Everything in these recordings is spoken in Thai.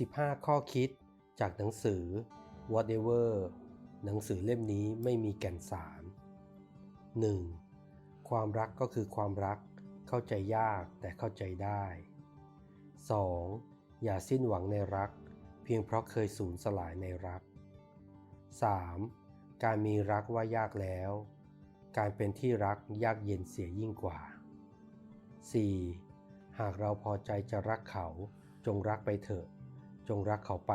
15 ข้อคิดจากหนังสือ Whatever หนังสือเล่มนี้ไม่มีแก่นสาร 1. ความรักก็คือความรักเข้าใจยากแต่เข้าใจได้ 2. อย่าสิ้นหวังในรัก เพียงเพราะเคยสูญสลายในรัก 3. การมีรักว่ายากแล้ว การเป็นที่รักยากเย็นเสียยิ่งกว่า 4. หากเราพอใจจะรักเขาจงรักไปเถอะ จงรักเขาไป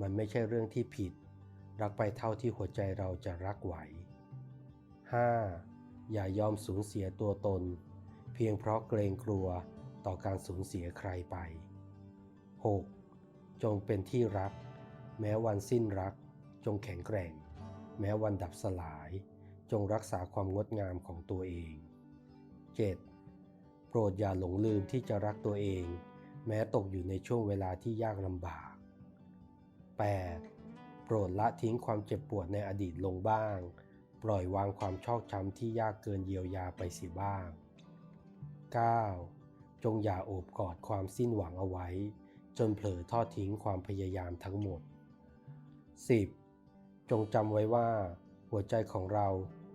มันไม่ใช่เรื่องที่ผิด รักไปเท่าที่หัวใจเราจะรักไหว 5. อย่ายอมสูญเสียตัวตน เพียงเพราะเกรงกลัวต่อการสูญเสียใครไป 6. จงเป็นที่รัก แม้วันสิ้นรัก จงแข็งแกร่ง แม้วันดับสลาย จงรักษาความงดงามของตัวเอง 7. โปรดอย่าหลงลืมที่จะรักตัวเอง แม้ตกอยู่ในช่วงเวลาที่ยากลำบาก 8. โปรดละทิ้งความเจ็บปวดในอดีตลงบ้าง ปล่อยวางความชอกช้ำที่ยากเกินเยียวยาไปเสียบ้าง 9. จงอย่าโอบกอดความสิ้นหวังเอาไว้ จนเผลอทอดทิ้งความพยายามทั้งหมด 10. จงจำไว้ว่า หัวใจของเรา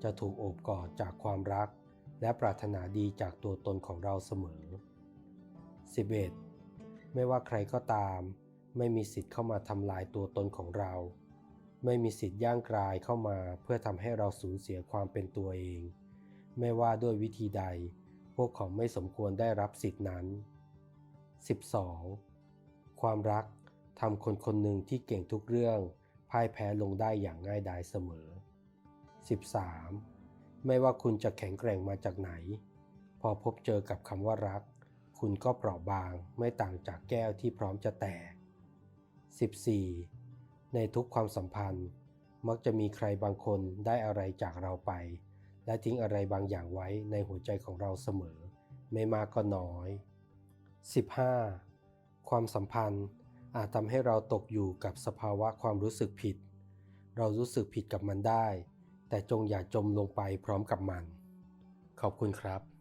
จะถูกโอบกอดจากความรัก และปรารถนาดีจากตัวตนของเราเสมอ 11. ไม่ว่าใครก็ตาม ไม่มีสิทธิ์เข้ามาทำลายตัวตนของเรา ไม่มีสิทธิ์ย่างกรายเข้ามาเพื่อทำให้เราสูญเสียความเป็นตัวเอง ไม่ว่าด้วยวิธีใด พวกเขาไม่สมควรได้รับสิทธินั้น 12. ความรักทำคนคนหนึ่งที่เก่งทุกเรื่องพ่ายแพ้ลงได้อย่างง่ายดายเสมอ 13. ไม่ว่าคุณจะแข็งแกร่งมาจากไหน พอพบเจอกับคำว่ารัก คุณก็เปราะบางไม่ต่างจากแก้วที่พร้อมจะแตก 14. ในทุกความสัมพันธ์ มักจะมีใครบางคนได้อะไรจากเราไป และทิ้งอะไรบางอย่างไว้ในหัวใจของเราเสมอ ไม่มากก็น้อย 15. ความสัมพันธ์อาจทำให้เราตกอยู่กับสภาวะความรู้สึกผิด เรารู้สึกผิดกับมันได้ แต่จงอย่าจมลงไปพร้อมกับมัน ขอบคุณครับ